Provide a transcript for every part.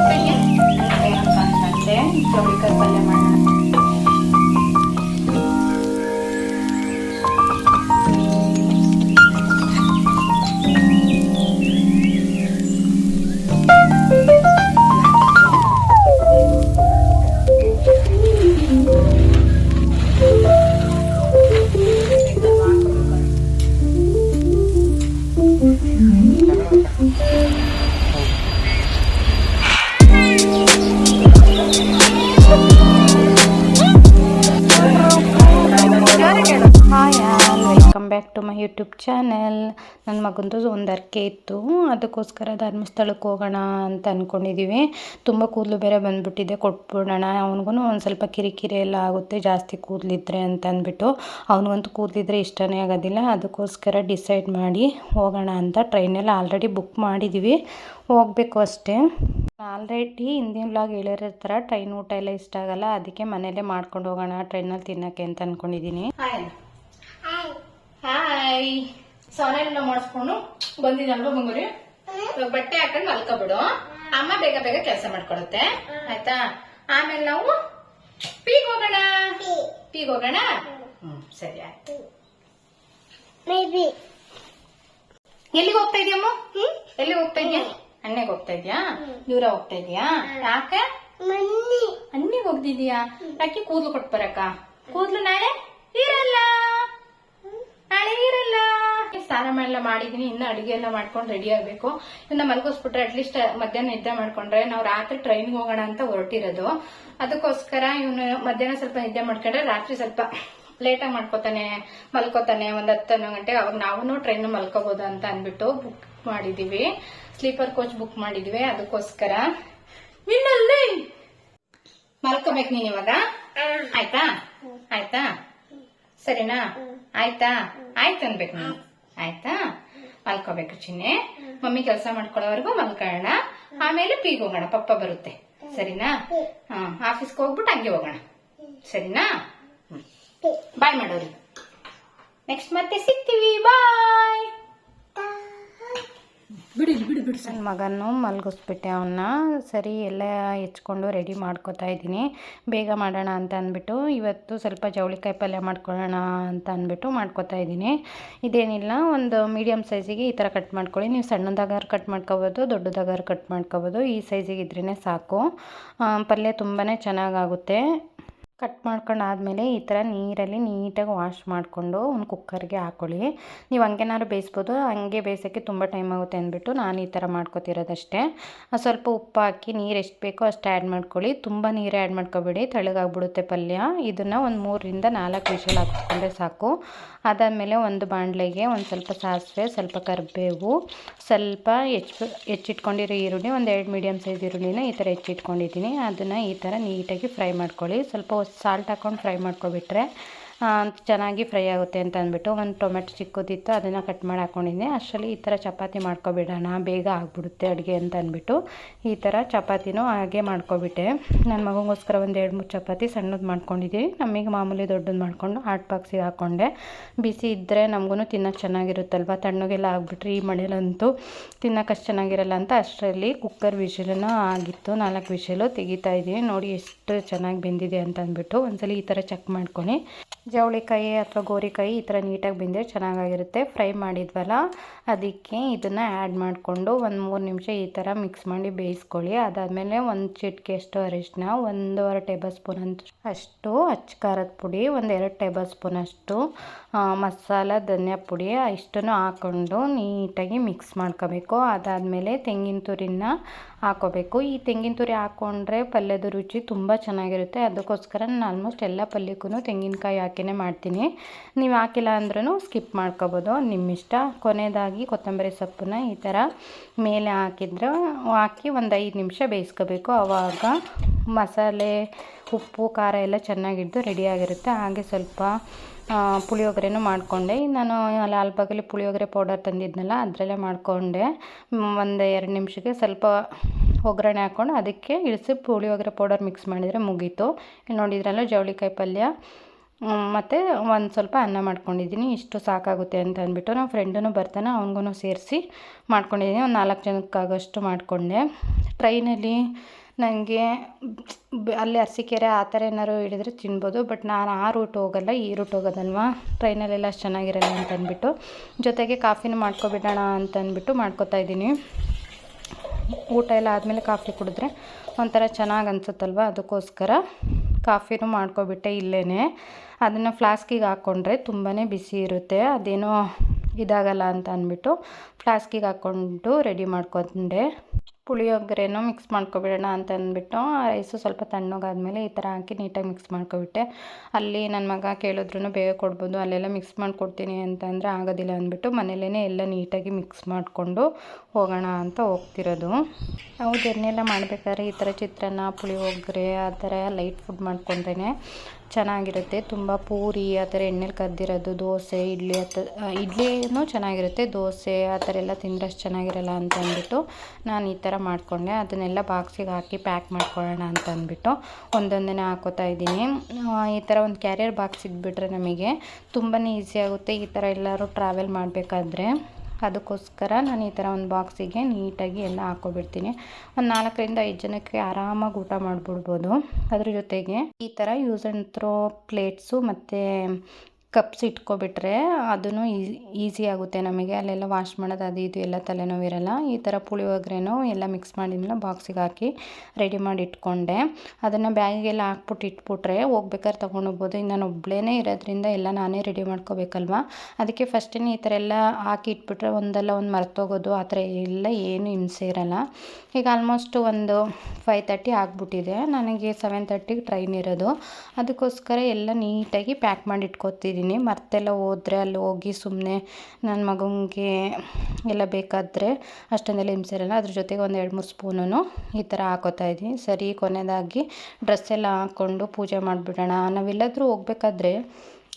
ಉಪ್ಪಿಗೆ ಏನಪ್ಪ ಅಂತಂದ್ರೆ ಚೌಳಿಕಾಯಿ ಪಲ್ಯ ಮಾಡೋಣ ಹಾಯ್ ಯೂಟ್ಯೂಬ್ ಚಾನೆಲ್. ನನ್ನ ಮಗಂದು ಒಂದು ಅರ್ಕೆ ಇತ್ತು. ಅದಕ್ಕೋಸ್ಕರ ಧರ್ಮಸ್ಥಳಕ್ಕೆ ಹೋಗೋಣ ಅಂತ ಅಂದ್ಕೊಂಡಿದ್ದೀವಿ ತುಂಬ ಕೂದಲು ಬೇರೆ ಬಂದುಬಿಟ್ಟಿದೆ, ಕೊಟ್ಬಿಡೋಣ. ಅವನಿಗೂ ಒಂದು ಸ್ವಲ್ಪ ಕಿರಿಕಿರಿ ಎಲ್ಲ ಆಗುತ್ತೆ, ಜಾಸ್ತಿ ಕೂದಲಿದ್ರೆ ಅಂತ ಅಂದ್ಬಿಟ್ಟು. ಅವನಿಗಂತೂ ಕೂದಲಿದ್ರೆ ಇಷ್ಟನೇ ಆಗೋದಿಲ್ಲ. ಅದಕ್ಕೋಸ್ಕರ ಡಿಸೈಡ್ ಮಾಡಿ ಹೋಗೋಣ ಅಂತ ಟ್ರೈನೆಲ್ಲ ಆಲ್ರೆಡಿ ಬುಕ್ ಮಾಡಿದ್ದೀವಿ ಹೋಗಬೇಕು ಅಷ್ಟೇ. ಆಲ್ರೆಡಿ ಹಿಂದಿನ ಲಾಗ್ ಹೇಳಿರೋ ಥರ ಟ್ರೈನ್ ಊಟ ಎಲ್ಲ ಇಷ್ಟ ಆಗಲ್ಲ. ಅದಕ್ಕೆ ಮನೇಲೇ ಮಾಡ್ಕೊಂಡು ಹೋಗೋಣ, ಟ್ರೈನಲ್ಲಿ ತಿನ್ನೋಕ್ಕೆ ಅಂತ ಅಂದ್ಕೊಂಡಿದ್ದೀನಿ ಹಾಯ್ ಸೊನೆಲ್ಲ ಮಾಡಿಸ್ಕೊಂಡು ಬಂದಿದ್ದಲ್ವಾ ಬಂಗುರಿ ಬಟ್ಟೆ ಹಾಕೊಂಡು ಮಲ್ಕೊಬಿಡು. ಅಮ್ಮ ಬೇಗ ಬೇಗ ಕೆಲಸ ಮಾಡ್ಕೊಡುತ್ತೆ ಆಯ್ತಾ? ಆಮೇಲೆ ನಾವು ಪೀಗ್ ಹೋಗೋಣ. ಪೀಗ್ ಹೋಗೋಣ? ಹ್ಮ್ ಸರಿ ಆಯ್ತು. ಎಲ್ಲಿಗೆ ಹೋಗ್ತಾ ಇದೆಯಮ್ಮ ಎಲ್ಲಿಗೆ ಹೋಗ್ತಾ ಇದೆಯಾ? ಅಣ್ಣೆಗೆ ಹೋಗ್ತಾ ಇದೀಯಾ? ದೂರ ಹೋಗ್ತಾ ಇದೀಯಾ? ಯಾಕೆ. ಅನ್ನಿಗೆ ಹೋಗ್ತಿದೀಯಾ? ಯಾಕೆ ಕೂದ್ಲು ಕೊಟ್ಟು ಬರಕ ಕೂದ್ಲು ನಾಳೆ? ಇರಲ್ಲ ನಾಳೆ ಇರಲ್ಲ ಸ್ನಾನ ಎಲ್ಲ ಮಾಡಿದೀನಿ ಇನ್ನು ಅಡಿಗೆ ಎಲ್ಲ ಮಾಡ್ಕೊಂಡು ರೆಡಿ ಆಗಬೇಕು. ಇನ್ನ ಮಲಗಿಸ್ಬಿಟ್ರೆ ಅಟ್ಲೀಸ್ಟ್ ಮಧ್ಯಾಹ್ನ ನಿದ್ದೆ ಮಾಡ್ಕೊಂಡ್ರೆ ನಾವು ರಾತ್ರಿ ಟ್ರೈನ್ಗೆ ಹೋಗೋಣ ಅಂತ ಹೊರಟಿರೋದು. ಅದಕ್ಕೋಸ್ಕರ ಇವನು ಮಧ್ಯಾಹ್ನ ಸ್ವಲ್ಪ ನಿದ್ದೆ ಮಾಡ್ಕೊಂಡ್ರೆ ರಾತ್ರಿ ಸ್ವಲ್ಪ ಲೇಟಾಗಿ ಮಾಡ್ಕೋತಾನೆ ಮಲ್ಕೋತಾನೆ ಒಂದು ಹತ್ತು ಹನ್ನೊಂದು ಗಂಟೆ ಅವಾಗ ನಾವು ಟ್ರೈನ್ ಮಲ್ಕೋಬಹುದು ಅಂತ ಅಂದ್ಬಿಟ್ಟು ಬುಕ್ ಮಾಡಿದೀವಿ. ಸ್ಲೀಪರ್ ಕೋಚ್ ಬುಕ್ ಮಾಡಿದೀವಿ ಅದಕ್ಕೋಸ್ಕರ. ಮಲ್ಕೋಬೇಕು ನೀನ್ ಇವಾಗ? ಆಯ್ತಾ? ಆಯ್ತಾ? ಸರಿನಾ? ಆಯ್ತಾ? ಆಯ್ತು ಅನ್ಬೇಕು ನೀನು. ಆಯ್ತಾ? ಮಲ್ಕೋಬೇಕು ಚಿನ್ನೆ. ಮಮ್ಮಿ ಕೆಲಸ ಮಾಡ್ಕೊಳ್ಳೋವರೆಗೂ ಮಲ್ಕೊಳ್ಳೋಣ ಆಮೇಲೆ ಪೀಗ್ ಹೋಗೋಣ ಪಪ್ಪ ಬರುತ್ತೆ. ಸರಿನಾ? ಹಾ ಆಫೀಸ್ಗೆ ಹೋಗ್ಬಿಟ್ಟು ಹಂಗೆ ಹೋಗೋಣ. ಸರಿನಾ? ಬಾಯ್ ಮಾಡೋರಿ. ನೆಕ್ಸ್ಟ್ ಮತ್ತೆ ಸಿಗ್ತೀವಿ. ಬಾಯ್! ಬಿಡಿ ಬಿಡಿ ನನ್ನ ಮಗನ್ನು ಮಲಗಿಸ್ಬಿಟ್ಟೆ ಅವನ್ನ ಸರಿ, ಎಲ್ಲ ಹೆಚ್ಕೊಂಡು ರೆಡಿ ಮಾಡ್ಕೋತಾ ಇದ್ದೀನಿ. ಬೇಗ ಮಾಡೋಣ ಅಂತ ಅಂದ್ಬಿಟ್ಟು, ಇವತ್ತು ಸ್ವಲ್ಪ ಜವಳಿಕಾಯಿ ಪಲ್ಯ ಮಾಡ್ಕೊಳ್ಳೋಣ ಅಂತ ಅಂದ್ಬಿಟ್ಟು ಮಾಡ್ಕೋತಾ ಇದ್ದೀನಿ. ಇದೇನಿಲ್ಲ, ಒಂದು ಮೀಡಿಯಮ್ ಸೈಜಿಗೆ ಈ ಥರ ಕಟ್ ಮಾಡ್ಕೊಳ್ಳಿ. ನೀವು ಸಣ್ಣದಾಗಾರು ಕಟ್ ಮಾಡ್ಕೋಬೋದು ದೊಡ್ಡದಾಗಾರು ಕಟ್ ಮಾಡ್ಕೋಬೋದು. ಈ ಸೈಜಿಗೆ ಇದ್ರೇ ಸಾಕು. ಪಲ್ಯ ತುಂಬಾ ಚೆನ್ನಾಗಾಗುತ್ತೆ. ಕಟ್ ಮಾಡ್ಕೊಂಡು ಆದಮೇಲೆ ಈ ಥರ ನೀರಲ್ಲಿ ನೀಟಾಗಿ ವಾಶ್ ಮಾಡಿಕೊಂಡು ಒಂದು ಕುಕ್ಕರ್ಗೆ ಹಾಕ್ಕೊಳ್ಳಿ ನೀವು ಹಂಗೇನಾದ್ರು ಬೇಯಿಸ್ಬೋದು, ಹಂಗೆ ಬೇಯಿಸೋಕ್ಕೆ ತುಂಬ ಟೈಮ್ ಆಗುತ್ತೆ ಅಂದ್ಬಿಟ್ಟು ನಾನು ಈ ಥರ ಮಾಡ್ಕೊತಿರೋದಷ್ಟೇ. ಸ್ವಲ್ಪ ಉಪ್ಪು ಹಾಕಿ ನೀರು ಎಷ್ಟು ಬೇಕೋ ಅಷ್ಟು ಆ್ಯಡ್ ಮಾಡ್ಕೊಳ್ಳಿ. ತುಂಬ ನೀರು ಆ್ಯಡ್ ಮಾಡ್ಕೊಬೇಡಿ ತೆಳಗಾಗ್ಬಿಡುತ್ತೆ ಪಲ್ಯ. ಇದನ್ನು ಒಂದು ಮೂರರಿಂದ ನಾಲ್ಕು ವಿಷಲ್ ಹಾಕಿಸ್ಕೊಂಡ್ರೆ ಸಾಕು. ಅದಾದಮೇಲೆ ಒಂದು ಬಾಣಲೆಗೆ ಒಂದು ಸ್ವಲ್ಪ ಸಾಸಿವೆ, ಸ್ವಲ್ಪ ಕರಿಬೇವು, ಸ್ವಲ್ಪ ಹೆಚ್ಚು ಹೆಚ್ಚಿಟ್ಕೊಂಡಿರೋ ಈರುಳ್ಳಿ, ಒಂದು ಎರಡು ಮೀಡಿಯಮ್ ಸೈಜ್ ಈರುಳ್ಳಿನ ಈ ಥರ ಹೆಚ್ಚಿಟ್ಕೊಂಡಿದ್ದೀನಿ. ಅದನ್ನು ಈ ಥರ ನೀಟಾಗಿ ಫ್ರೈ ಮಾಡ್ಕೊಳ್ಳಿ. ಸ್ವಲ್ಪ ಸಾಲ್ಟ್ ಹಾಕ್ಕೊಂಡು ಫ್ರೈ ಮಾಡ್ಕೊಬಿಟ್ರೆ ಚೆನ್ನಾಗಿ ಫ್ರೈ ಆಗುತ್ತೆ ಅಂತ ಅಂದ್ಬಿಟ್ಟು ಒಂದು ಟೊಮೆಟೊ ಚಿಕ್ಕದಿತ್ತು, ಅದನ್ನು ಕಟ್ ಮಾಡಿ ಹಾಕ್ಕೊಂಡಿದ್ದೆ ಅಷ್ಟರಲ್ಲಿ ಈ ಥರ ಚಪಾತಿ ಮಾಡ್ಕೊಬಿಡೋಣ ಬೇಗ ಆಗ್ಬಿಡುತ್ತೆ ಅಡುಗೆ ಅಂತ ಅಂದ್ಬಿಟ್ಟು ಈ ಥರ ಚಪಾತಿನೂ ಹಾಗೆ ಮಾಡ್ಕೊಬಿಟ್ಟೆ. ನನ್ನ ಮಗನಿಗೋಸ್ಕರ ಒಂದು ಎರಡು ಮೂರು ಚಪಾತಿ ಸಣ್ಣದು ಮಾಡ್ಕೊಂಡಿದ್ದೀನಿ ನಮಗೆ ಮಾಮೂಲಿ ದೊಡ್ಡದು ಮಾಡಿಕೊಂಡು ಹಾಟ್ ಬಾಕ್ಸಿಗೆ ಹಾಕ್ಕೊಂಡೆ ಬಿಸಿ ಇದ್ದರೆ ನಮಗೂ ತಿನ್ನೋಕ್ಕೆ ಚೆನ್ನಾಗಿರುತ್ತಲ್ವ? ತಣ್ಣಗೆಲ್ಲ ಆಗಿಬಿಟ್ರೆ ಈ ಮಳೆಯಲ್ಲಂತೂ ತಿನ್ನೋಕೆ ಅಷ್ಟು ಚೆನ್ನಾಗಿರಲ್ಲ ಅಂತ ಅಷ್ಟರಲ್ಲಿ ಕುಕ್ಕರ್ ವಿಷಲನ್ನು ಆಗಿತ್ತು. ನಾಲ್ಕು ವಿಷಲು ತೆಗಿತಾ ಇದ್ದೀನಿ. ನೋಡಿ ಎಷ್ಟು ಚೆನ್ನಾಗಿ ಬೆಂದಿದೆ ಅಂತ ಅಂದ್ಬಿಟ್ಟು ಒಂದ್ಸಲ ಈ ಥರ ಚೆಕ್ ಮಾಡ್ಕೊಳ್ಳಿ ಜವಳಿಕಾಯಿ ಅಥವಾ ಗೋರಿಕಾಯಿ ಈ ಥರ ನೀಟಾಗಿ ಬೆಂದರೆ ಚೆನ್ನಾಗಾಗಿರುತ್ತೆ. ಫ್ರೈ ಮಾಡಿದ್ವಲ್ಲ, ಅದಕ್ಕೆ ಇದನ್ನು ಆ್ಯಡ್ ಮಾಡಿಕೊಂಡು ಒಂದು ಮೂರು ನಿಮಿಷ ಈ ಥರ ಮಿಕ್ಸ್ ಮಾಡಿ ಬೇಯಿಸ್ಕೊಳ್ಳಿ. ಅದಾದಮೇಲೆ ಒಂದು ಚಿಟಿಕೆ ಅಷ್ಟು ಅರಿಶಿನ ಒಂದೂವರೆ ಟೇಬಲ್ ಸ್ಪೂನ್ ಅಂತ ಅಷ್ಟು ಅಚ್ಚ ಖಾರದ ಪುಡಿ, ಒಂದು ಎರಡು ಟೇಬಲ್ ಸ್ಪೂನ್ ಅಷ್ಟು ಮಸಾಲ, ಧನಿಯಾ ಪುಡಿ ಇಷ್ಟನ್ನು ಹಾಕ್ಕೊಂಡು ನೀಟಾಗಿ ಮಿಕ್ಸ್ ಮಾಡ್ಕೋಬೇಕು. ಅದಾದಮೇಲೆ ತೆಂಗಿನ ತುರಿನ ಹಾಕೋಬೇಕು. ಈ ತೆಂಗಿನ ತುರಿ ಹಾಕ್ಕೊಂಡ್ರೆ ಪಲ್ಯದ ರುಚಿ ತುಂಬ ಚೆನ್ನಾಗಿರುತ್ತೆ. ಅದಕ್ಕೋಸ್ಕರ ನಾನು ಆಲ್ಮೋಸ್ಟ್ ಎಲ್ಲ ಪಲ್ಯಕ್ಕೂ ತೆಂಗಿನಕಾಯಿ ಹಾಕಿನೇ ಮಾಡ್ತೀನಿ. ನೀವು ಹಾಕಿಲ್ಲ ಅಂದ್ರೂ ಸ್ಕಿಪ್ ಮಾಡ್ಕೋಬೋದು. ನಿಮ್ಮ ಇಷ್ಟ ಕೊನೆಯದಾಗಿ ಕೊತ್ತಂಬರಿ ಸೊಪ್ಪನ್ನ ಈ ಥರ ಮೇಲೆ ಹಾಕಿದ್ರೆ ಹಾಕಿ ಒಂದು ಐದು ನಿಮಿಷ ಬೇಯಿಸ್ಕೋಬೇಕು. ಆವಾಗ ಮಸಾಲೆ, ಉಪ್ಪು, ಖಾರ ಎಲ್ಲ ಚೆನ್ನಾಗಿದ್ದು ರೆಡಿಯಾಗಿರುತ್ತೆ ಹಾಗೆ ಸ್ವಲ್ಪ ಪುಳಿಯೋಗರೆನೂ ಮಾಡಿಕೊಂಡೆ. ನಾನು ಲಾಲ್ಬಾಗಲ್ಲಿ ಪುಳಿಯೋಗರೆ ಪೌಡರ್ ತಂದಿದ್ನಲ್ಲ, ಅದರಲ್ಲೇ ಮಾಡಿಕೊಂಡೆ. ಒಂದು ಎರಡು ನಿಮಿಷಕ್ಕೆ ಸ್ವಲ್ಪ ಒಗ್ಗರಣೆ ಹಾಕ್ಕೊಂಡು ಅದಕ್ಕೆ ಇಳಿಸಿ ಪುಳಿಯೋಗರೆ ಪೌಡರ್ ಮಿಕ್ಸ್ ಮಾಡಿದರೆ ಮುಗೀತು. ನೋಡಿದ್ರಲ್ಲ, ಜವಳಿಕಾಯಿ ಪಲ್ಯ? ಮತ್ತು ಒಂದು ಸ್ವಲ್ಪ ಅನ್ನ ಮಾಡ್ಕೊಂಡಿದ್ದೀನಿ ಇಷ್ಟು ಸಾಕಾಗುತ್ತೆ ಅಂತ ಅಂದ್ಬಿಟ್ಟು ನಮ್ಮ ಫ್ರೆಂಡೂ ಬರ್ತಾನೆ ಅವನಿಗೂ ಸೇರಿಸಿ ಮಾಡ್ಕೊಂಡಿದ್ದೀನಿ ಒಂದು ನಾಲ್ಕು ಜನಕ್ಕಾಗೋಷ್ಟು ಮಾಡಿಕೊಂಡೆ. ಟ್ರೈನಲ್ಲಿ ನನಗೆ ಅಲ್ಲಿ ಅರಸೀಕೆರೆ ಆ ಥರ ಏನಾದ್ರು ಹಿಡಿದ್ರೆ ತಿನ್ಬೋದು, ಬಟ್ ನಾನು ಆ ರೂಟ್ ಹೋಗಲ್ಲ, ಈ ರೂಟ್ ಹೋಗೋದಲ್ವಾ? ಟ್ರೈನಲ್ಲೆಲ್ಲ ಅಷ್ಟು ಚೆನ್ನಾಗಿರಲ್ಲ ಅಂತ ಅಂದ್ಬಿಟ್ಟು. ಜೊತೆಗೆ ಕಾಫಿನೂ ಮಾಡ್ಕೊಬಿಡೋಣ ಅಂತ ಅಂದ್ಬಿಟ್ಟು ಮಾಡ್ಕೊತಾ ಇದ್ದೀನಿ. ಊಟ ಎಲ್ಲ ಆದಮೇಲೆ ಕಾಫಿ ಕುಡಿದ್ರೆ ಒಂಥರ ಚೆನ್ನಾಗಿ ಅನ್ಸುತ್ತಲ್ವ? ಅದಕ್ಕೋಸ್ಕರ. ಕಾಫಿನೂ ಮಾಡ್ಕೊಬಿಟ್ಟೆ ಇಲ್ಲೇ ಅದನ್ನು ಫ್ಲಾಸ್ಕಿಗೆ ಹಾಕ್ಕೊಂಡ್ರೆ ತುಂಬಾ ಬಿಸಿ ಇರುತ್ತೆ. ಅದೇನೋ ಇದಾಗಲ್ಲ ಅಂತ ಅಂದ್ಬಿಟ್ಟು ಫ್ಲಾಸ್ಕಿಗೆ ಹಾಕ್ಕೊಂಡು ರೆಡಿ ಮಾಡ್ಕೊಂಡೆ. ಪುಳಿಯೋಗರೆನೂ ಮಿಕ್ಸ್ ಮಾಡ್ಕೊಬಿಡೋಣ ಅಂತ ಅಂದ್ಬಿಟ್ಟು, ಆ ರೈಸು ಸ್ವಲ್ಪ ತಣ್ಣಗಾದ್ಮೇಲೆ ಈ ಥರ ಹಾಕಿ ನೀಟಾಗಿ ಮಿಕ್ಸ್ ಮಾಡ್ಕೊಬಿಟ್ಟೆ. ಅಲ್ಲಿ ನನ್ನ ಮಗ ಕೇಳಿದ್ರು ಬೇಗ ಕೊಡ್ಬೋದು, ಅಲ್ಲೆಲ್ಲ ಮಿಕ್ಸ್ ಮಾಡಿಕೊಡ್ತೀನಿ ಅಂತಂದರೆ ಆಗೋದಿಲ್ಲ ಅಂದ್ಬಿಟ್ಟು ಮನೇಲೇ ಎಲ್ಲ ನೀಟಾಗಿ ಮಿಕ್ಸ್ ಮಾಡಿಕೊಂಡು ಹೋಗೋಣ ಅಂತ ಹೋಗ್ತಿರೋದು. ನಾವು ಜರ್ನಿ ಎಲ್ಲ ಮಾಡಬೇಕಾದ್ರೆ ಈ ಥರ ಚಿತ್ರಾನ್ನ, ಪುಳಿಯೋಗರೆ, ಆ ಥರ ಲೈಟ್ ಫುಡ್ ಮಾಡ್ಕೊಂಡ್ರೇ ಚೆನ್ನಾಗಿರುತ್ತೆ. ತುಂಬ ಪೂರಿ ಆ ಥರ ಎಣ್ಣೆಲಿ ಕದ್ದಿರೋದು ದೋಸೆ, ಇಡ್ಲಿ ಆ ಥರ ಇಡ್ಲಿನೂ ಚೆನ್ನಾಗಿರುತ್ತೆ. ದೋಸೆ ಆ ಥರ ಎಲ್ಲ ತಿಂದರೆ ಅಷ್ಟು ಚೆನ್ನಾಗಿರಲ್ಲ ಅಂತ ಅಂದ್ಬಿಟ್ಟು ನಾನು ಈ ಥರ ಮಾಡಿಕೊಂಡೆ. ಅದನ್ನೆಲ್ಲ ಬಾಕ್ಸಿಗೆ ಹಾಕಿ ಪ್ಯಾಕ್ ಮಾಡ್ಕೊಳ್ಳೋಣ ಅಂತ ಅಂದ್ಬಿಟ್ಟು ಒಂದೊಂದೇ ಹಾಕೋತಾ ಇದ್ದೀನಿ. ಈ ಥರ ಒಂದು ಕ್ಯಾರಿಯರ್ ಬಾಕ್ಸ್ ಇದ್ಬಿಟ್ರೆ ನಮಗೆ ತುಂಬಾ ಈಸಿ ಆಗುತ್ತೆ. ಈ ಥರ ಎಲ್ಲರೂ ಟ್ರಾವೆಲ್ ಮಾಡಬೇಕಾದ್ರೆ. ಅದಕ್ಕೋಸ್ಕರ ನಾನು ಈ ಥರ ಒಂದು ಬಾಕ್ಸಿಗೆ ನೀಟಾಗಿ ಎಲ್ಲ ಹಾಕ್ಕೊಬಿಡ್ತೀನಿ. ಒಂದು ನಾಲ್ಕರಿಂದ ಐದು ಜನಕ್ಕೆ ಆರಾಮಾಗಿ ಊಟ ಮಾಡಿಬಿಡ್ಬೋದು. ಅದ್ರ ಜೊತೆಗೆ ಈ ಥರ ಯೂಸ್ ಆ್ಯಂಡ್ ಥ್ರೋ ಪ್ಲೇಟ್ಸು ಮತ್ತು ಕಪ್ಸ್ ಇಟ್ಕೊಬಿಟ್ರೆ ಅದೂ ಈಸಿ ಆಗುತ್ತೆ ನಮಗೆ. ಅಲ್ಲೆಲ್ಲ ವಾಶ್ ಮಾಡೋದು ಅದು ಇದು ಎಲ್ಲ ತಲೆನೋವಿರಲ್ಲ ಈ ಥರ ಪುಳಿಯೋಗರೆನೂ ಎಲ್ಲ ಮಿಕ್ಸ್ ಮಾಡಿದ್ಮೇಲೆ ಬಾಕ್ಸಿಗೆ ಹಾಕಿ ರೆಡಿ ಮಾಡಿ ಇಟ್ಕೊಂಡೆ. ಅದನ್ನು ಬ್ಯಾಗಿಗೆಲ್ಲ ಹಾಕ್ಬಿಟ್ಟು ಇಟ್ಬಿಟ್ರೆ ಹೋಗ್ಬೇಕಾದ್ರೆ ತೊಗೊಂಡು ಹೋಗ್ಬೋದು ಇನ್ನು ನಾನು ಒಬ್ಬಳೇ ಇರೋದ್ರಿಂದ ಎಲ್ಲ ನಾನೇ ರೆಡಿ ಮಾಡ್ಕೋಬೇಕಲ್ವ? ಅದಕ್ಕೆ ಫಸ್ಟೇ ಈ ಥರ ಎಲ್ಲ ಹಾಕಿ ಇಟ್ಬಿಟ್ರೆ ಒಂದಲ್ಲ ಒಂದು ಮರ್ತೋಗೋದು, ಆ ಥರ ಎಲ್ಲ ಏನು ಹಿಂಸೆ ಇರಲ್ಲ. ಈಗ ಆಲ್ಮೋಸ್ಟ್ ಒಂದು ಫೈವ್ ತರ್ಟಿ ಆಗಿಬಿಟ್ಟಿದೆ. ನನಗೆ ಸೆವೆನ್ ತರ್ಟಿಗೆ ಟ್ರೈನ್ ಇರೋದು. ಅದಕ್ಕೋಸ್ಕರ ಎಲ್ಲ ನೀಟಾಗಿ ಪ್ಯಾಕ್ ಮಾಡಿ ಇಟ್ಕೊತಿದ್ದೀನಿ ಮರ್ತೆಲ್ಲ ಹೋದರೆ ಅಲ್ಲಿ ಹೋಗಿ ಸುಮ್ಮನೆ ನನ್ನ ಮಗನಿಗೆ ಎಲ್ಲ ಬೇಕಾದರೆ ಅಷ್ಟೊಂದೆಲ್ಲ ಹಿಂಸೆ ಅದ್ರ ಜೊತೆಗೆ ಒಂದು ಎರಡು ಮೂರು ಸ್ಪೂನು ಈ ಥರ ಹಾಕೋತಾ ಇದ್ದೀನಿ. ಸರಿ ಕೊನೆಯದಾಗಿ ಡ್ರೆಸ್ ಎಲ್ಲ ಹಾಕ್ಕೊಂಡು ಪೂಜೆ ಮಾಡಿಬಿಡೋಣ. ನಾವೆಲ್ಲಾದರೂ ಹೋಗ್ಬೇಕಾದ್ರೆ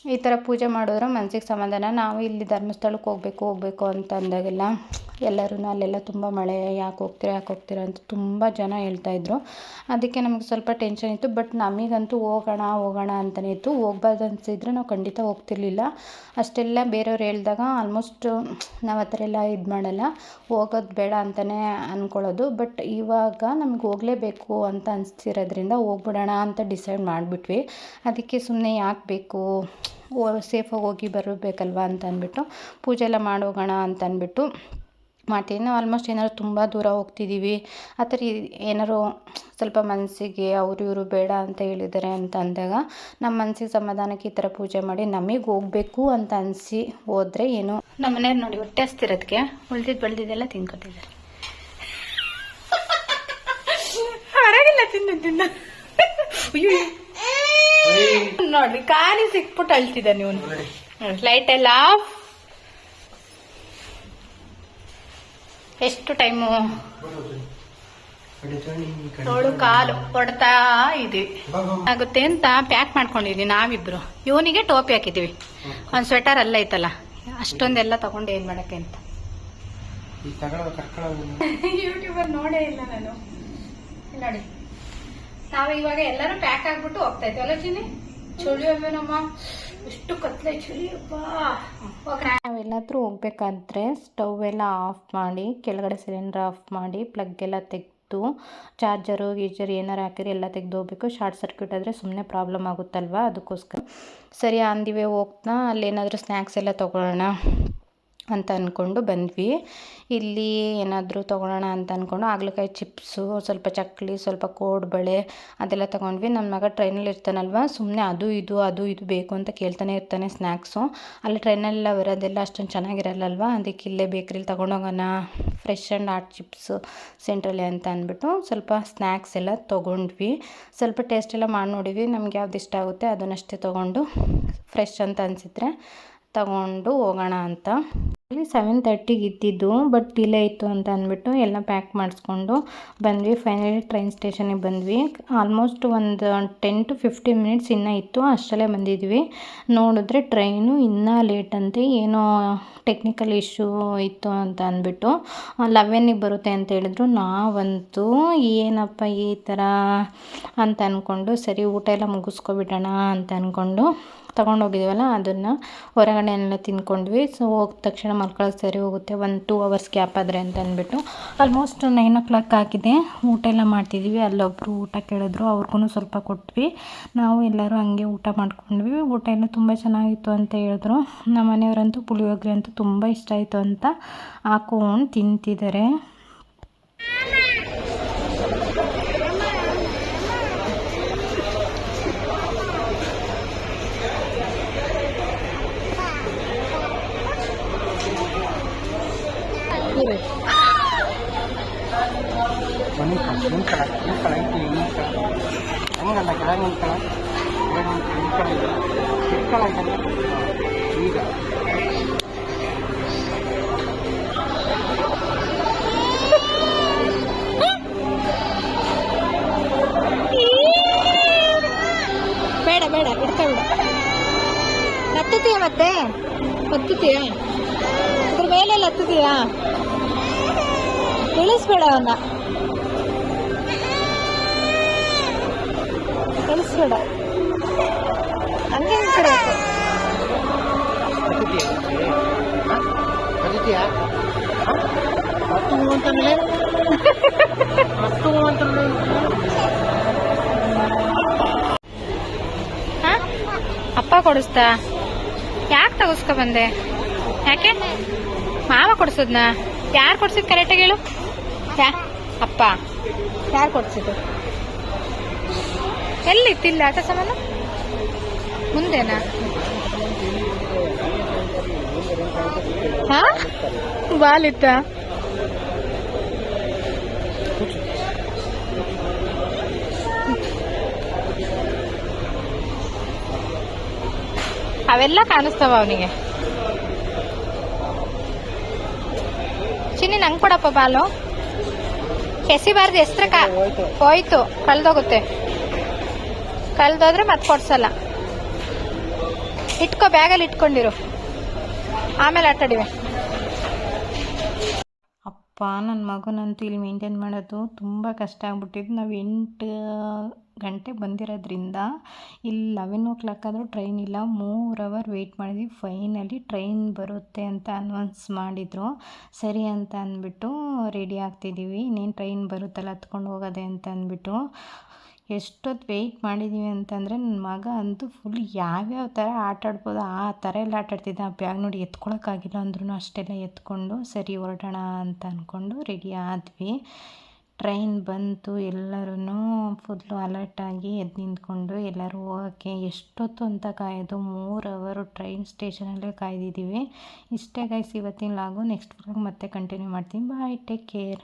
ಈ ಥರ ಪೂಜೆ ಮಾಡಿದ್ರೆ ಮನ್ಸಿಗೆ ಸಮಾಧಾನ ನಾವು ಇಲ್ಲಿ ಧರ್ಮಸ್ಥಳಕ್ಕೆ ಹೋಗ್ಬೇಕು ಹೋಗ್ಬೇಕು ಅಂತ ಅಂದಾಗೆಲ್ಲ ಎಲ್ಲರೂ ಅಲ್ಲೆಲ್ಲ ತುಂಬ ಮಳೆ, ಯಾಕೆ ಹೋಗ್ತೀರಾ ಯಾಕೆ ಹೋಗ್ತೀರಾ ಅಂತ ತುಂಬ ಜನ ಹೇಳ್ತಾಯಿದ್ರು ಅದಕ್ಕೆ ನಮಗೆ ಸ್ವಲ್ಪ ಟೆನ್ಷನ್ ಇತ್ತು ಬಟ್ ನಮಗಂತೂ ಹೋಗೋಣ ಹೋಗೋಣ ಅಂತಲೇ ಇತ್ತು. ಹೋಗ್ಬಾರ್ದು ಅನಿಸಿದ್ರೆ ನಾವು ಖಂಡಿತ ಹೋಗ್ತಿರ್ಲಿಲ್ಲ. ಅಷ್ಟೆಲ್ಲ ಬೇರೆಯವ್ರು ಹೇಳಿದಾಗ ಆಲ್ಮೋಸ್ಟ್ ನಾವು ಆ ಥರ ಎಲ್ಲ ಇದು ಮಾಡಲ್ಲ. ಹೋಗೋದು ಬೇಡ ಅಂತಲೇ ಅಂದ್ಕೊಳ್ಳೋದು ಬಟ್ ಇವಾಗ ನಮ್ಗೆ ಹೋಗಲೇಬೇಕು ಅಂತ ಅನಿಸ್ತಿರೋದ್ರಿಂದ ಹೋಗ್ಬಿಡೋಣ ಅಂತ ಡಿಸೈಡ್ ಮಾಡಿಬಿಟ್ವಿ. ಅದಕ್ಕೆ ಸುಮ್ಮನೆ ಯಾಕೆ ಬೇಕು? ಸೇಫಾಗಿ ಹೋಗಿ ಬರಬೇಕಲ್ವ ಅಂತ ಅಂದ್ಬಿಟ್ಟು ಪೂಜೆ ಎಲ್ಲ ಮಾಡೋಗೋಣ ಅಂತ ಅಂದ್ಬಿಟ್ಟು ಮಾಡ್ತೀನಿ ನಾವು ಆಲ್ಮೋಸ್ಟ್ ಏನಾದ್ರು ತುಂಬ ದೂರ ಹೋಗ್ತಿದ್ದೀವಿ ಆ ಥರ ಏನಾದ್ರು ಸ್ವಲ್ಪ ಮನಸ್ಸಿಗೆ ಅವರು ಇವರು ಬೇಡ ಅಂತ ಹೇಳಿದ್ದಾರೆ ಅಂತ ಅಂದಾಗ ನಮ್ಮ ಮನಸ್ಸಿಗೆ ಸಮಾಧಾನಕ್ಕೆ ಈ ಥರ ಪೂಜೆ ಮಾಡಿ ನಮಗೆ ಹೋಗಬೇಕು ಅಂತ ಅನಿಸಿ ಹೋದರೆ ಏನು? ನಮ್ಮ ಮನೆಯವ್ರು ನೋಡಿ ಹೊಟ್ಟೆ ಹಸ್ತಿರೋದಕ್ಕೆ ಉಳಿದಿದ್ದು ಬೆಳೆದಿದ್ದೆಲ್ಲ ತಿನ್ಕೊತಿದ್ದಾರೆ. ಹೊರಗಿಲ್ಲ ತಿನ್ನು ತಿನ್ನ. ಅಯ್ಯೋ ನೋಡ್ರಿ ಕಾಲಿ ಸಿಕ್ಬಿಟ್ಟು ಅಳ್ತಿದ್ದಾನೆ ನೀವು ಲೈಟ್ ಎಲ್ಲ ಆಫ್ ಎಷ್ಟು ಟೈಮು ತೋಳು ಕಾಲು ಹೊಡ್ತಾ ಇದೀವಿ ಆಗುತ್ತೆ ಅಂತ ಪ್ಯಾಕ್ ಮಾಡ್ಕೊಂಡಿದ್ವಿ ನಾವಿಬ್ರು. ಇವನಿಗೆ ಟೋಪಿ ಹಾಕಿದೀವಿ. ಒಂದು ಸ್ವೆಟರ್ ಅಲ್ಲ ಐತಲ್ಲ ಅಷ್ಟೊಂದೆಲ್ಲ ತಗೊಂಡು ಏನ್ ಮಾಡಕ್ಕೆ ಅಂತ. ಯೂಟ್ಯೂಬರ್ ನೋಡೇ ಇಲ್ಲ ನಾನು. ನೋಡಿ. ನಾವು ಇವಾಗ ಎಲ್ಲರೂ ಪ್ಯಾಕ್ ಆಗ್ಬಿಟ್ಟು ಹೋಗ್ತಾ ಇದ್ವಿ. ಅಲ್ಲ ಚಿನ್ನಿ? ಚಳಿ ಅಮ್ಮ ಎಷ್ಟು ಕತ್ಲೆ ಚಳಿ ನಾವೆಲ್ಲಾದ್ರೂ ಹೋಗ್ಬೇಕಂದ್ರೆ ಸ್ಟವ್ ಎಲ್ಲ ಆಫ್ ಮಾಡಿ, ಕೆಳಗಡೆ ಸಿಲಿಂಡರ್ ಆಫ್ ಮಾಡಿ ಪ್ಲಗ್ ಎಲ್ಲ ತೆಗೆದು ಚಾರ್ಜರು ಗೀಜರ್ ಏನಾರು ಹಾಕಿದ್ರೆ ಎಲ್ಲ ತೆಗೆದು ಹೋಗ್ಬೇಕು. ಶಾರ್ಟ್ ಸರ್ಕ್ಯೂಟ್ ಆದರೆ ಸುಮ್ಮನೆ ಪ್ರಾಬ್ಲಮ್ ಆಗುತ್ತಲ್ವ? ಅದಕ್ಕೋಸ್ಕರ. ಸರಿ, ಅಂದಿವೆ ಹೋಗ್ತಾ, ಅಲ್ಲೇನಾದರೂ ಸ್ನ್ಯಾಕ್ಸ್ ಎಲ್ಲ ತೊಗೊಳ್ಳೋಣ. ಅಂತ ಅಂದ್ಕೊಂಡು ಬಂದ್ವಿ. ಇಲ್ಲಿ ಏನಾದರೂ ತೊಗೊಳೋಣ ಅಂತ ಅಂದ್ಕೊಂಡು ಹಾಗಲಕಾಯಿ ಚಿಪ್ಸು, ಸ್ವಲ್ಪ ಚಕ್ಕಲಿ ಸ್ವಲ್ಪ ಕೋಡ್ಬಳೆ ಅದೆಲ್ಲ ತೊಗೊಂಡ್ವಿ. ನನ್ನ ಮಗ ಟ್ರೈನಲ್ಲಿ ಇರ್ತಾನಲ್ವ ಸುಮ್ಮನೆ ಅದು ಇದು ಅದು ಇದು ಬೇಕು ಅಂತ ಕೇಳ್ತಾನೆ ಇರ್ತಾನೆ ಸ್ನ್ಯಾಕ್ಸು ಅಲ್ಲಿ ಟ್ರೈನಲ್ಲೆಲ್ಲ ಬರೋದೆಲ್ಲ ಅಷ್ಟೊಂದು ಚೆನ್ನಾಗಿರಲ್ಲಲ್ವ, ಅದಕ್ಕೆ ಇಲ್ಲೇ ಬೇಕ್ರಿಲಿ ತೊಗೊಂಡೋಗೋಣ ಫ್ರೆಶ್ ಆ್ಯಂಡ್ ಆರ್ಟ್ ಚಿಪ್ಸು ಸೆಂಟ್ರಲ್ಲಿ ಅಂತ ಅಂದ್ಬಿಟ್ಟು ಸ್ವಲ್ಪ ಸ್ನ್ಯಾಕ್ಸ್ ಎಲ್ಲ ತೊಗೊಂಡ್ವಿ. ಸ್ವಲ್ಪ ಟೇಸ್ಟ್ ಎಲ್ಲ ಮಾಡಿ ನೋಡಿದ್ವಿ, ನಮ್ಗೆ ಯಾವ್ದು ಇಷ್ಟ ಆಗುತ್ತೆ ಅದನ್ನಷ್ಟೇ ತೊಗೊಂಡು ಫ್ರೆಶ್ ಅಂತ ಅನಿಸಿದ್ರೆ ತಗೊಂಡು ಹೋಗೋಣ ಅಂತ. ಇಲ್ಲಿ ಸೆವೆನ್ ತರ್ಟಿಗೆ ಇದ್ದಿದ್ದು ಬಟ್ ಡಿಲೇ ಇತ್ತು ಅಂತ ಅಂದ್ಬಿಟ್ಟು ಎಲ್ಲ ಪ್ಯಾಕ್ ಮಾಡಿಸ್ಕೊಂಡು ಬಂದ್ವಿ. ಫೈನಲಿ ಟ್ರೈನ್ ಸ್ಟೇಷನಿಗೆ ಬಂದ್ವಿ. ಆಲ್ಮೋಸ್ಟ್ ಒಂದು ಟೆನ್ ಟು ಫಿಫ್ಟೀನ್ ಮಿನಿಟ್ಸ್ ಇನ್ನೂ ಇತ್ತು, ಅಷ್ಟರಲ್ಲೇ ಬಂದಿದ್ವಿ. ನೋಡಿದ್ರೆ ಟ್ರೈನು ಇನ್ನೂ ಲೇಟ್ ಅಂತೆ, ಏನೋ ಟೆಕ್ನಿಕಲ್ ಇಶ್ಯೂ ಇತ್ತು ಅಂತ ಅಂದ್ಬಿಟ್ಟು ಲೆವೆನ್ನಿಗೆ ಬರುತ್ತೆ ಅಂತ ಹೇಳಿದ್ರು. ನಾವಂತೂ ಏನಪ್ಪ ಈ ಥರ ಅಂತ ಅಂದ್ಕೊಂಡು ಸರಿ ಊಟ ಎಲ್ಲ ಮುಗಿಸ್ಕೊಬಿಡೋಣ ಅಂತ ಅಂದ್ಕೊಂಡು ತೊಗೊಂಡೋಗಿದ್ದೀವಲ್ಲ ಅದನ್ನು ಹೊರಗಡೆ ಎಲ್ಲ ತಿಂದ್ಕೊಂಡ್ವಿ ಸೊ ಹೋದ ತಕ್ಷಣ ಮಲ್ಕೊಳ್ಳೋಕೆ ಸರಿ ಹೋಗುತ್ತೆ. ಒಂದು ಟೂ ಅವರ್ಸ್ ಗ್ಯಾಪ್ ಆದರೆ ಅಂತ ಅಂದ್ಬಿಟ್ಟು ಆಲ್ಮೋಸ್ಟ್ ನೈನ್ ಓ ಕ್ಲಾಕ್ ಆಗಿದೆ. ಊಟ ಎಲ್ಲ ಮಾಡ್ತಿದ್ವಿ. ಅಲ್ಲೊಬ್ಬರು ಊಟ ಕೇಳಿದ್ರು. ಅವ್ರಿಗೂ ಸ್ವಲ್ಪ ಕೊಟ್ವಿ. ನಾವು ಎಲ್ಲರೂ ಹಂಗೆ ಊಟ ಮಾಡ್ಕೊಂಡ್ವಿ. ಊಟ ಎಲ್ಲ ತುಂಬ ಚೆನ್ನಾಗಿತ್ತು ಅಂತ ಹೇಳಿದ್ರು. ನಮ್ಮ ಮನೆಯವರಂತೂ ಪುಳಿಯೋಗರೆ ಅಂತೂ ತುಂಬ ಇಷ್ಟ ಆಯಿತು ಅಂತ ಹಾಕೊಂಡು ತಿಂತಿದ್ದಾರೆ. ನಿಂತ್ಕೊಳ್ಳ ನಿಂತ್ಕೊಳ್ಳ ಇತ್ತು ನಿಂತ್ಕೊಳ್ಳ ಹಂಗಲ್ಲ ಕೆಳಗೆ ನಿಂತ್ಕೊಳ್ಳ ಕೆಳಗೆ ನಿಂತ್ಕೊಳ್ಳ ನಿಂತ್ಕೊಳ್ಳ ಈಗ ಬೇಡ ಬೇಡ ಇಡ್ಕೊಬೇಡ ಹತ್ತುತ್ತೀಯ ಮತ್ತೆ ಹತ್ತುತ್ತೀಯ ಇದ್ರ ಮೇಲೆಲ್ಲ ಹತ್ತುತ್ತೀಯಾ ಇಳಿಸ್ಬೇಡ ಅವನ್ನ ಇಳಿಸ್ಬೇಡ ಹಂಗೆ ಬದುಕಿಯಾ ಹತ್ತು ಅಂತಂದ್ರೆ ಹತ್ತು ಅಂತಂದ್ರೆ ಅಪ್ಪ ಕೊಡಿಸ್ತಾ? ಯಾಕೆ ತಗಸ್ಕೊ ಬಂದೆ? ಯಾಕೆ? ಮಾವ ಕೊಡ್ಸದ್ನ? ಯಾರು ಕೊಡ್ಸಿದ್ ಕರೆಕ್ಟಾಗಿ ಹೇಳು? ಯಾ ಅಪ್ಪ. ಯಾರು ಕೊಡ್ಸಿದ್ದು? ಎಲ್ಲಿತ್ತು? ಇಲ್ಲಿ ಆಟ ಸಾಮಾನು? ಮುಂದೆನಾ? ಹಾ? ಬಾಲಿತ್ತ ಅವೆಲ್ಲ ಕಾಣಿಸ್ತಾವ ಅವನಿಗೆ. ಚಿನ್ನಿ, ನಂಗೆ ಕೊಡಪ್ಪ ಬಾಲು. ಎಸಿಬಾರ್ದು ಹೋಯ್ತು ಹೋಯ್ತು, ಕಳ್ದೋಗುತ್ತೆ. ಕಳ್ದೋದ್ರೆ ಮತ್ತೆ ಕೊಡ್ಸಲ್ಲ. ಇಟ್ಕೋ, ಬ್ಯಾಗಲ್ಲಿ ಇಟ್ಕೊಂಡಿರು. ಆಮೇಲೆ ಆಟಾಡಿವೆ. ಅಪ್ಪ ನನ್ನ ಮಗನಂತೂ ಇಲ್ಲಿ ಮೇಂಟೈನ್ ಮಾಡೋದು ತುಂಬ ಕಷ್ಟ ಆಗ್ಬಿಟ್ಟಿದ್ದು ನಾವು ಎಂಟು ಗಂಟೆ ಬಂದಿರೋದ್ರಿಂದ ಇಲ್ಲಿ ಲೆವೆನ್ ಓ ಕ್ಲಾಕ್ ಆದರೂ ಟ್ರೈನ್ ಇಲ್ಲ. ಮೂರು ಅವರ್ ವೆಯ್ಟ್ ಮಾಡಿದ್ವಿ. ಫೈನಲಿ ಟ್ರೈನ್ ಬರುತ್ತೆ ಅಂತ ಅನೌನ್ಸ್ ಮಾಡಿದರು. ಸರಿ ಅಂತ ಅಂದ್ಬಿಟ್ಟು ರೆಡಿ ಆಗ್ತಿದ್ದೀವಿ ಇನ್ನೇನು ಟ್ರೈನ್ ಬರುತ್ತಲ್ಲ, ಹತ್ಕೊಂಡು ಹೋಗೋದೆ ಅಂತ ಅಂದ್ಬಿಟ್ಟು. ಎಷ್ಟೊತ್ತು ವೆಯ್ಟ್ ಮಾಡಿದ್ದೀವಿ ಅಂತಂದರೆ ನನ್ನ ಮಗ ಅಂತೂ ಫುಲ್ ಯಾವ್ಯಾವ ಥರ ಆಟ ಆಡ್ಬೋದು, ಆ ಥರ ಎಲ್ಲ ಆಟ ಆಡ್ತಿದ್ದ. ಆ ಬ್ಯಾಗ್ ನೋಡಿ ಎತ್ಕೊಳಕ್ಕಾಗಿಲ್ಲ ಅಂದ್ರೂ ಅಷ್ಟೆಲ್ಲ ಎತ್ಕೊಂಡು, ಸರಿ ಹೊರಡೋಣ ಅಂತ ಅಂದ್ಕೊಂಡು ರೆಡಿ ಆದ್ವಿ. ಟ್ರೈನ್ ಬಂತು ಎಲ್ಲರೂ ಫುಲ್ಲು ಅಲರ್ಟಾಗಿ ಎದ್ದು ನಿಂತ್ಕೊಂಡು ಎಲ್ಲರೂ ಹೋಗೋಕ್ಕೆ ಎಷ್ಟೊತ್ತು ಅಂತ ಕಾಯೋದು ಮೂರು ಅವರು ಟ್ರೈನ್ ಸ್ಟೇಷನಲ್ಲೇ ಕಾಯ್ದಿದ್ದೀವಿ. ಇಷ್ಟೇ ಗೈಸ್ ಇವತ್ತಿನ ಲಾಗು ನೆಕ್ಸ್ಟ್ ವ್ಲಾಗ್ ಮತ್ತೆ ಕಂಟಿನ್ಯೂ ಮಾಡ್ತೀನಿ. Bye take care